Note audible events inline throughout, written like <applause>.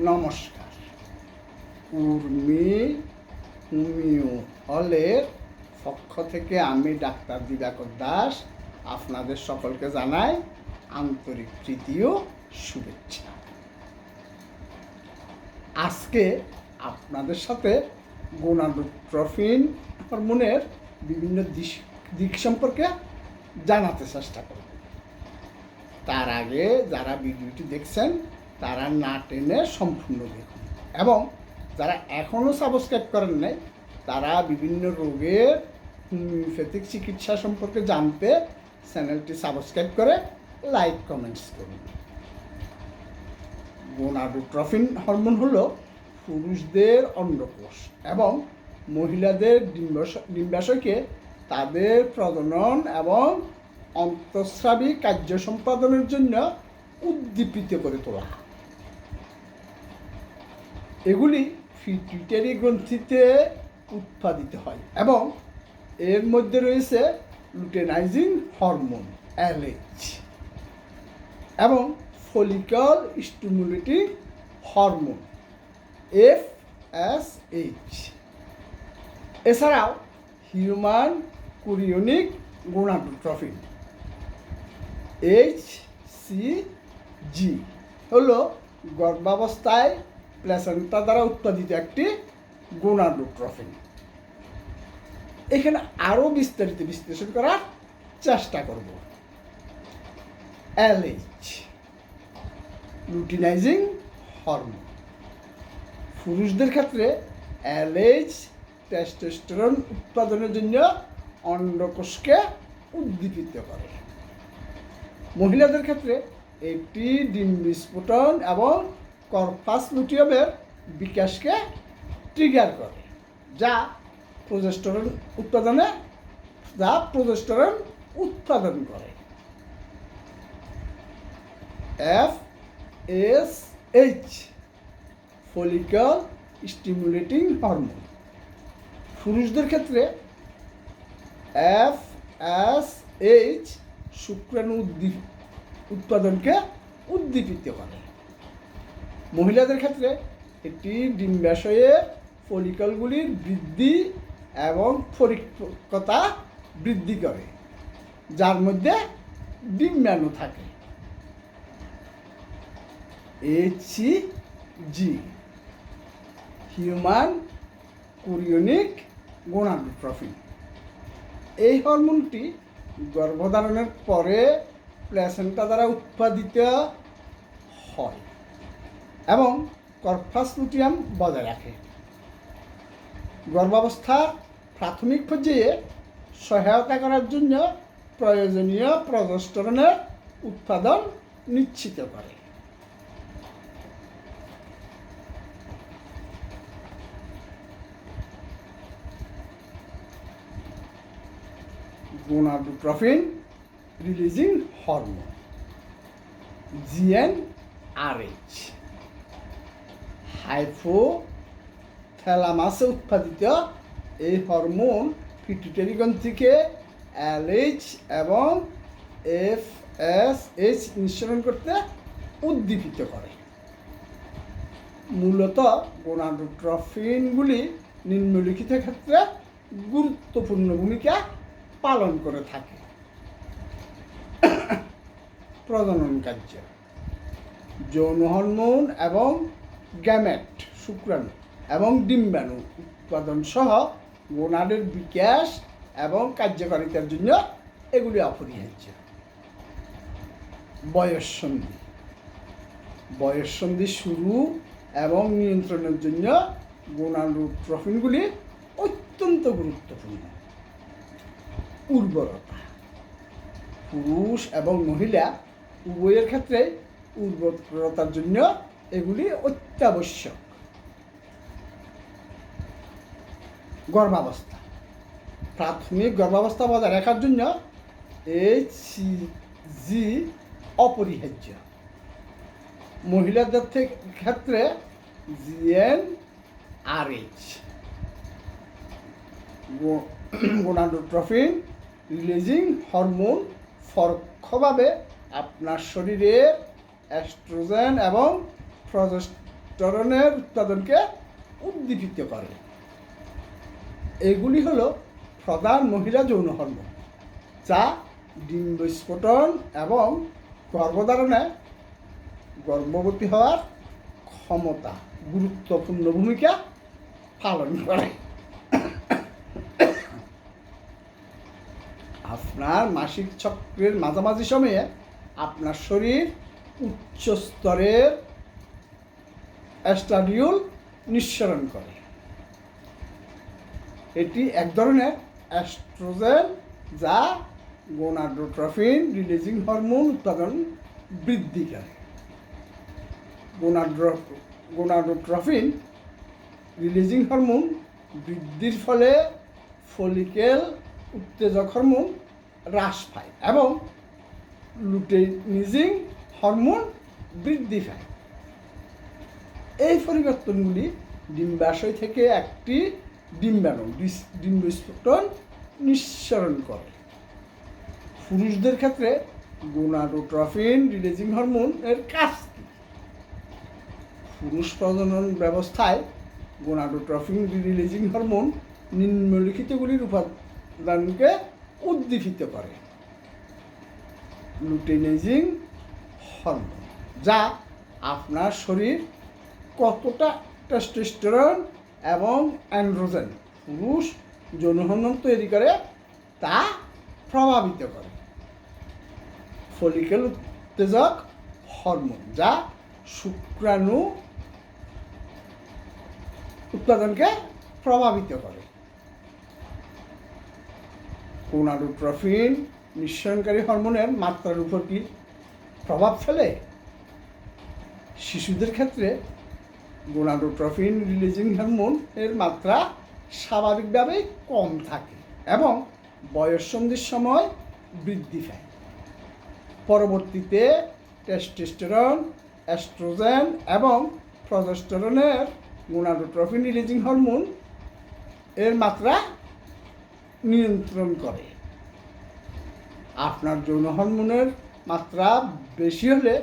নমস্কার। উর্মি হোমিও হলের পক্ষ থেকে আমি ডাক্তার দিবাকর দাস আপনাদের সকলকে জানাই আন্তরিক ও শুভেচ্ছা। আজকে আপনাদের সাথে গোনাডোট্রফিন হরমোনের বিভিন্ন দিক সম্পর্কে জানাতে চেষ্টা করব। তার আগে যারা ভিডিওটি দেখছেন তারা না টেনে সম্পূর্ণ দেখুন। এবং যারা এখনও সাবস্ক্রাইব করেন নাই, তারা বিভিন্ন রোগের হোমিওপ্যাথিক চিকিৎসা সম্পর্কে জানতে চ্যানেলটি সাবস্ক্রাইব করে লাইক, কমেন্টস করুন। গোনাডোট্রফিন হরমোন হল পুরুষদের অন্ডকোষ এবং মহিলাদের ডিম্বাশয় ডিম্বাশয়কে তাদের প্রজনন এবং অন্তঃস্রাবী কার্য সম্পাদনের জন্য উদ্দীপিত করে তোলা এগুলি ফিটুইটারি গ্রন্থিতে উৎপাদিত হয় এবং এর মধ্যে রয়েছে লুটেনাইজিং হরমোন এলএইচ এবং follicle stimulating hormone F S H এছাড়াও human chorionic gonadotropin H C G হলো গর্ভাবস্থায় প্লেসেন্টা দ্বারা উৎপাদিত একটি গোনাডোট্রফিন এখানে আরও বিস্তারিত বিশ্লেষণ করার চেষ্টা করব। এলএইচ লুটিনাইজিং হরমোন পুরুষদের ক্ষেত্রে এলএইচ টেস্টোস্টেরন উৎপাদনের জন্য অন্ডকোষকে উদ্দীপিত করে। মহিলাদের ক্ষেত্রে এটি ডিম বিস্ফোটন এবং কর্পাস লুটিয়ামের বিকাশকে ট্রিগার করে, যা প্রজেস্টরন উৎপাদনে, যা প্রজেস্টরন উৎপাদন করে। F S H follicle stimulating hormone পুরুষদের ক্ষেত্রে এফ এস এইচ শুক্রাণু উদ্দীপ উৎপাদনকে উদ্দীপিত করে। মহিলাদের ক্ষেত্রে এটি ডিম্বাশয়ে ফলিকলগুলির বৃদ্ধি এবং পরিপক্কতা বৃদ্ধি করে, যার মধ্যে ডিম্বাণু থাকে। H C G human chorionic gonadotropin এই হরমোনটি গর্ভধারণের পরে প্ল্যাসেন্টা দ্বারা উৎপাদিত হয়। এবং কর্পাস লুটিয়াম বজায় রাখে। গর্ভাবস্থার প্রাথমিক পর্যায়ে সহায়তা করার জন্য প্রয়োজনীয় প্রজস্টরনের উৎপাদন নিশ্চিত করে। Gonadotropin releasing hormone, G N R H. হাইফো থ্যালামাসে উৎপাদিত এই হরমোন পিটুটারি গ্রন্থিকে এলএইচ এবং এফ এস এইচ নিঃসরণ করতে উদ্দীপিত করে। মূলত গোনাডোট্রফিনগুলি নিম্নলিখিত ক্ষেত্রে গুরুত্বপূর্ণ ভূমিকা পালন করে থাকে। প্রজনন কার্য। যৌন হরমোন এবং গ্যামেট, শুক্রাণু এবং ডিম্বাণু উৎপাদন সহ গোনাডের বিকাশ এবং কার্যকারিতার জন্য এগুলি অপরিহার্য। বয়ঃসন্ধি। বয়ঃসন্ধি শুরু এবং নিয়ন্ত্রণের জন্য গোনাডোট্রফিনগুলি অত্যন্ত গুরুত্বপূর্ণ। উর্বরতা। পুরুষ এবং মহিলা উভয়ের ক্ষেত্রে উর্বরতার জন্য এগুলি অত্যাবশ্যক। গর্ভাবস্থা। প্রাথমিক গর্ভাবস্থা বজায় রাখার জন্য এইচ জি অপরিহার্য। মহিলাদের থেকে ক্ষেত্রে G N R H gonadotropin releasing hormone পরোক্ষভাবে আপনার শরীরে অ্যাস্ট্রোজেন এবং টেস্টোস্টেরনের উৎপাদনকে উদ্দীপিত করে। এগুলি হলো প্রধান মহিলা যৌন হরমোন, যা ডিম্বস্ফোটন এবং গর্ভধারণে গর্ভবতী হওয়ার ক্ষমতা, গুরুত্বপূর্ণ ভূমিকা পালন করে। আপনার মাসিক চক্রের মাঝামাঝি সময়ে আপনার শরীর উচ্চ স্তরের অ্যাস্টাডিউল নিঃসরণ করে। এটি এক ধরনের অ্যাস্ট্রোজেন যা গোনাডোট্রফিন রিলিজিং হরমোন উৎপাদন বৃদ্ধি করে। গোনাড্র গোনাডোট্রফিন রিলিজিং হরমোন বৃদ্ধির ফলে ফলিকেল উত্তেজক হরমোন হ্রাস পায় এবং লুটেনিজিং হরমোন বৃদ্ধি পায়। এই পরিবর্তনগুলি ডিম্বাশয় থেকে একটি ডিম্বাণু ডিম্বস্ফোটন নিঃসরণ করে। পুরুষদের ক্ষেত্রে গোনাডোট্রফিন রিলিজিং হরমোন এর কাজ পুরুষ প্রজনন ব্যবস্থায় গোনাডোট্রফিন রিলিজিং হরমোন নিম্নলিখিতগুলির উপাদানকে উদ্দীপিত করে। লুটেনাইজিং হরমোন, যা আপনার শরীর কতটা টেস্টোস্টেরন এবং অ্যান্ড্রোজেন পুরুষ যৌন হরমোন তৈরি করে, তা প্রভাবিত করে। ফলিকেল উত্তেজক হরমোন, যা শুক্রাণু উৎপাদনকে প্রভাবিত করে। কোনাডোট্রফিন নিঃসরণকারী হরমোনের মাত্রার উপর কি প্রভাব ফেলে? শিশুদের ক্ষেত্রে গোনাডোট্রফিন রিলিজিং হরমোন এর মাত্রা স্বাভাবিকভাবেই কম থাকে এবং বয়ঃসন্ধির সময় বৃদ্ধি পায়। পরবর্তীতে টেস্টোস্টেরন, অ্যাস্ট্রোজেন এবং প্রজেস্টেরনের গোনাডোট্রফিন রিলিজিং হরমোন এর মাত্রা নিয়ন্ত্রণ করে। আপনার যৌন হরমোনের মাত্রা বেশি হলে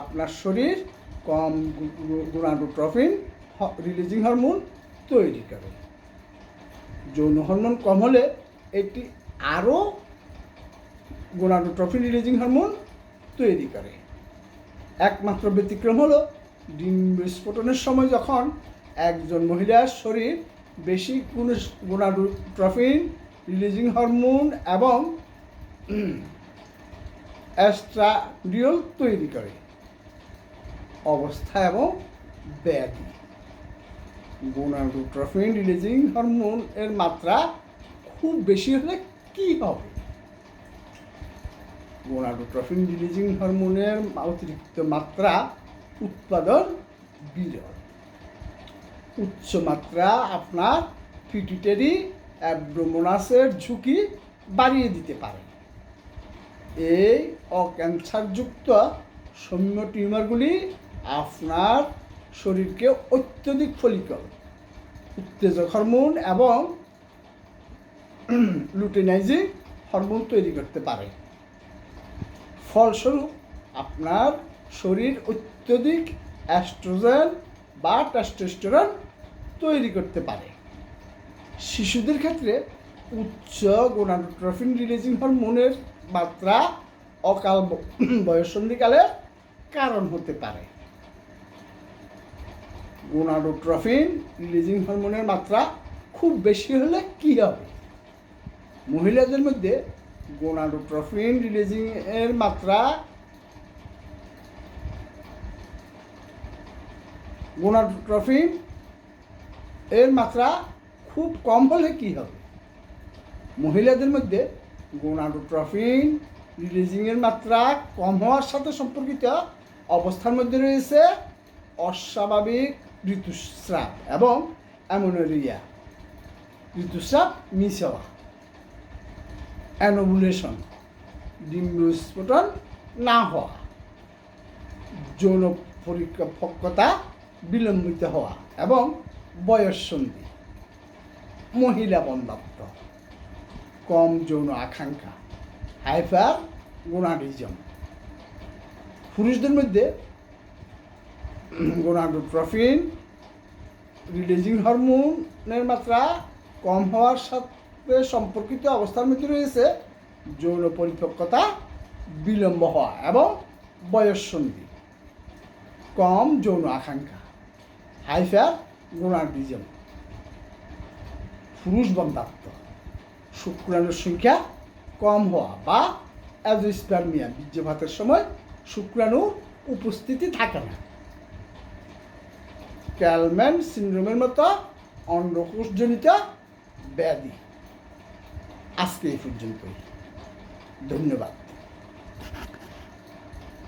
আপনার শরীর কম গোনাডোট্রফিন রিলিজিং হরমোন তৈরি করে। যৌন হরমোন কম হলে এটি আরও গোনাডোট্রফিন রিলিজিং হরমোন তৈরি করে। একমাত্র ব্যতিক্রম হলো ডিম বিস্ফোটনের সময় যখন একজন মহিলার শরীর বেশি কোনো গোনাডোট্রফিন রিলিজিং হরমোন এবং <clears throat> অ্যাস্ট্রাডিওল তৈরি করে। অবস্থা এবং ব্যাধি। গোনাডোট্রফিন রিলিজিং হরমোন এর মাত্রা খুব বেশি হলে কি হবে? গোনাডোট্রফিন রিলিজিং হরমোনের অতিরিক্ত মাত্রা উৎপাদন বিরল। উচ্চ মাত্রা আপনার পিটুইটারি অ্যাব্ডোমোনাসের ঝুঁকি বাড়িয়ে দিতে পারে। এই অক্যান্সারযুক্ত সৌম্য টিউমারগুলি আপনার শরীরকে অত্যধিক ফলিকল, উত্তেজক হরমোন এবং <clears throat> লুটেনাইজিং হরমোন তৈরি করতে পারে। ফলস্বরূপ, আপনার শরীর অত্যধিক অ্যাস্ট্রোজেন বা টেস্টোস্টেরন তৈরি করতে পারে। শিশুদের ক্ষেত্রে উচ্চ গোনাডোট্রফিন রিলিজিং হরমোনের মাত্রা অকাল বয়ঃসন্ধিকালের কারণ হতে পারে। গোনাডোট্রফিন রিলিজিং হরমোনের মাত্রা খুব বেশি হলে কী হবে? মহিলাদের মধ্যে গোনাডোট্রফিন রিলিজিং এর মাত্রা গোনাডোট্রফিন এর মাত্রা খুব কম হলে কি হবে? মহিলাদের মধ্যে গোনাডোট্রফিন রিলিজিংয়ের মাত্রা কম হওয়ার সাথে সম্পর্কিত অবস্থার মধ্যে রয়েছে অস্বাভাবিক ঋতুস্রাব এবং অ্যামোনোরিয়া ঋতুস্রাব মিস হওয়া অ্যানোবুলেশন ডিম্বস্ফোটন না হওয়া। যৌন পরিপক্কতা বিলম্বিত হওয়া এবং বয়ঃসন্ধি মহিলা বন্ধাত্ম কম যৌন আকাঙ্ক্ষা। হাইফার গোনাডিজম। পুরুষদের মধ্যে গোনাডোট্রফিন, রিলিজিং হরমোনের মাত্রা কম হওয়ার সাথে সম্পর্কিত অবস্থার মধ্যে রয়েছে। যৌন পরিপক্কতা বিলম্ব হওয়া এবং বয়ঃসন্ধি কম যৌন আকাঙ্ক্ষা। হাইফার গোনাডিজম। পুরুষ বন্ধাত্ম। শুক্রাণুর সংখ্যা কম হওয়া বা অ্যাজোস্পার্মিয়া বীর্যপাতের সময় শুক্রাণু উপস্থিতি থাকে না। ক্যালম্যান সিন্ড্রোমের মতো অন্ডকোষজনিত ব্যাধি। আজকে এই পর্যন্তই। ধন্যবাদ।